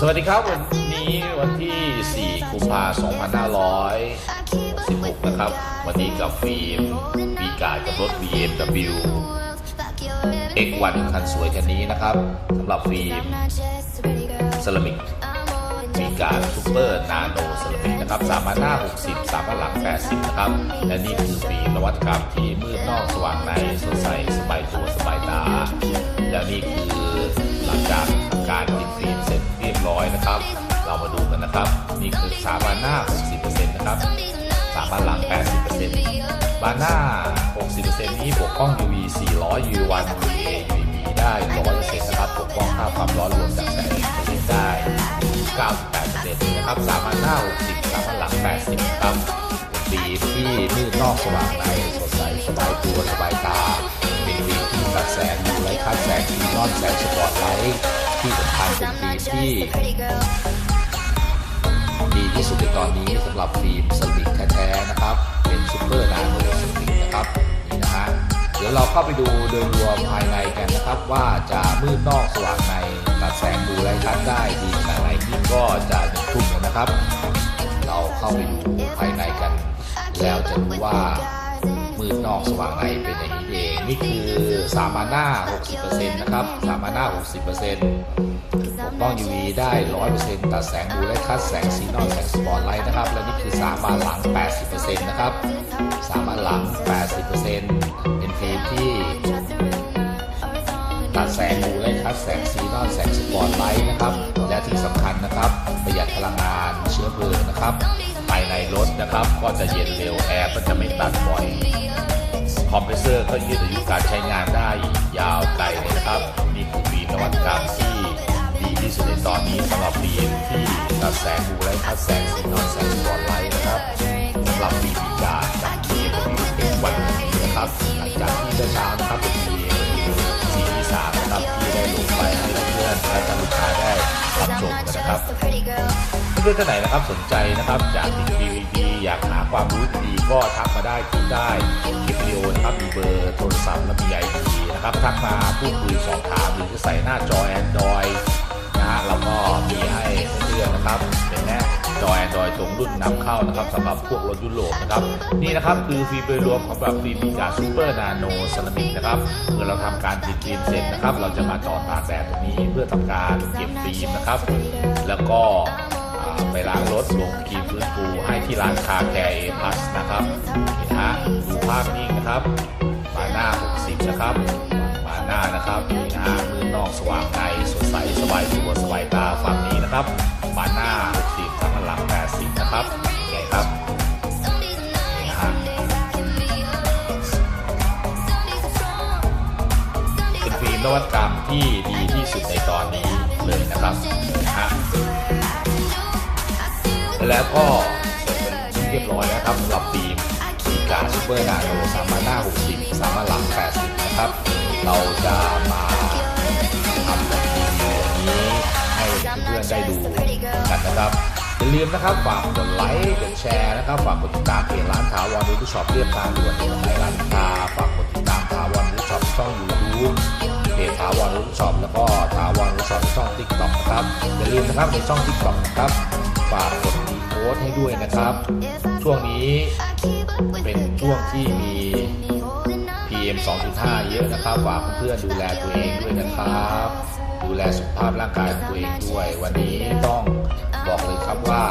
สวัสดีครับ วันนี้วันที่ 4 กุมภาพันธ์2516 นะครับ วันนี้กับฟิล์มปีกายกับรถ BMW X1 คันสวยคันนี้นะครับสำหรับฟิล์มเซรามิกปีกายซูเปอร์นาโนเซรามิกนะครับสามพันหน้า 60 สามพันหลัง 80 นะครับ และนี่คือฟิล์มนวัตกรรมที่มืดนอกสว่างในสดใสสบายตัวสบายตา แล้วนี่คือหลังจากการติด บานหน้า60%นี้ปกป้อง UV 400 UV1 UVA UVB ได้ 100%นะครับปกป้องค่าความร้อนรวมจากแสงอินฟราเรดได้98%นะครับสามานหน้า60สามบาหลัง 80นะครับเป็นฟิล์มที่มืดนอกสว่างในสดใสสบายตัวสบายตา เป็นฟิล์มที่ตัดแสงยูไรคัดแสงซีนอนแสงสปอตไลท์ที่สำคัญเป็นฟิล์มที่ดีที่สุดในตอนนี้สำหรับฟิล์มเซรามิกแท้ๆนะครับ เป็นซูเปอร์นาโนเซรามิกนะครับนี่นะฮะเดี๋ยวเราเข้าไปดูโดยรวมภายในกันนะครับ ว่าจะมืดนอกสว่างในตัดแสงดูไรทัดได้ดีขนาดไหนนี่ก็จะหนึ่งทุ่มแล้วนะครับ เราเข้าไปดูภายในกัน แล้วจะรู้ว่ามืดนอกสว่างในเป็นยังไง เองนี่คือสามาหน้า60%นะครับสามาหน้า60%ปกป้อง UV ได้ 100%ตัดแสงบูและคัดแสงซีนอนแสงสปอตไลท์นะครับ และนี่คือสามบานหลัง 80%นะครับสามบานหลัง 80%เป็นฟิล์มที่ ตัดแสงบูและคัดแสงซีนอนแสงสปอตไลท์นะครับ และที่สำคัญนะครับ ประหยัดพลังงานเชื้อเพลิงนะครับภายในรถนะครับ ก็จะเย็นเร็วแอร์ก็จะไม่ตัดบ่อย คอมเพรสเซอร์ก็ยืดอายุการใช้งานได้ยาวไกลเลยนะครับนี่คือฟิล์มนวัตกรรมที่ดีที่สุดในตอนนี้สำหรับฟิล์มที่ตัดแสงบูและคัดแสงซีนอนแสงสปอตไลท์นะครับสำหรับฟิล์มพิการจากที่เป็นวันนี้นะครับหลังจากที่เมื่อเช้านะครับเป็นฟิล์มสีที่สามนะครับที่ได้ลงไปให้เพื่อนและลูกค้าได้รับชมกันนะครับ พื่อนๆท่านไหนนะครับสนใจนะครับอยากติดทีวีดีอยากหาความรู้ดีก็ทักมาได้คุยได้คลิปวิดีโอนะครับมีเบอร์โทรศัพท์และมีไอดีนะครับทักมาพูดคุยสอบถามหรือจะใส่หน้าจอ Android นะฮะเราก็มีให้เพื่อนๆนะครับเป็นแน่จอ Android ตรงรุ่นนำเข้านะครับสำหรับพวกรถยุโรปนะครับนี่นะครับคือฟิล์มโดยรวมของแบบฟิล์มกาซูเปอร์นาโนเซรามิกนะครับเมื่อเราทำการติดฟิล์มเสร็จนะครับ เราจะมาต่อตากแดดตรงนี้เพื่อทำการเก็บฟิล์มนะครับ แล้วก็ ไปล้างรถลงครีมฟื้นฟูให้ที่ร้านคาแคร์เอพัสนะครับนี่นะฮะดูภาพนิ่งนะครับมาหน้า 60 นะครับมาหน้านะครับนี่นะฮะมือนอกสว่างในสดใสสบายตัวสบายตาฝั่งนี้นะครับมาหน้า 60ทั้งหลัง 80 นะครับไงครับนะฮะเป็นฟิล์มนวัตกรรมที่ดีที่สุดในตอนนี้เลยนะครับนะฮะ แล้วก็เสร็จเป็นที่เรียบร้อยแล้วครับสำหรับฟิล์มมีการซูเปอร์นาโนสามารถหน้า 60 สามารถหลัง 80 นะครับ เราจะมาทำแบบรีวิวอย่างนี้ให้เพื่อนๆได้ดูกันนะครับอย่าลืมนะครับฝากกดไลค์กดแชร์นะครับฝากกดติดตามเพจร้านถาวรดูช็อปเรียบทางด่วนในสมัยร้านคาฝากกดติดตามถาวรดูช็อปช่องยูทูบเพจถาวรดูช็อปแล้วก็ถาวรดูช็อปช่องติ๊กต็อกนะครับอย่าลืมนะครับในช่องติ๊กต็อกนะครับ ฝากกดรีโพสให้ด้วยนะครับ ช่วงนี้เป็นช่วงที่มี PM 2.5 เยอะนะครับ ฝากเพื่อนๆดูแลตัวเองด้วยนะครับ ดูแลสุขภาพร่างกายตัวเองด้วย วันนี้ต้องบอกเลยครับว่า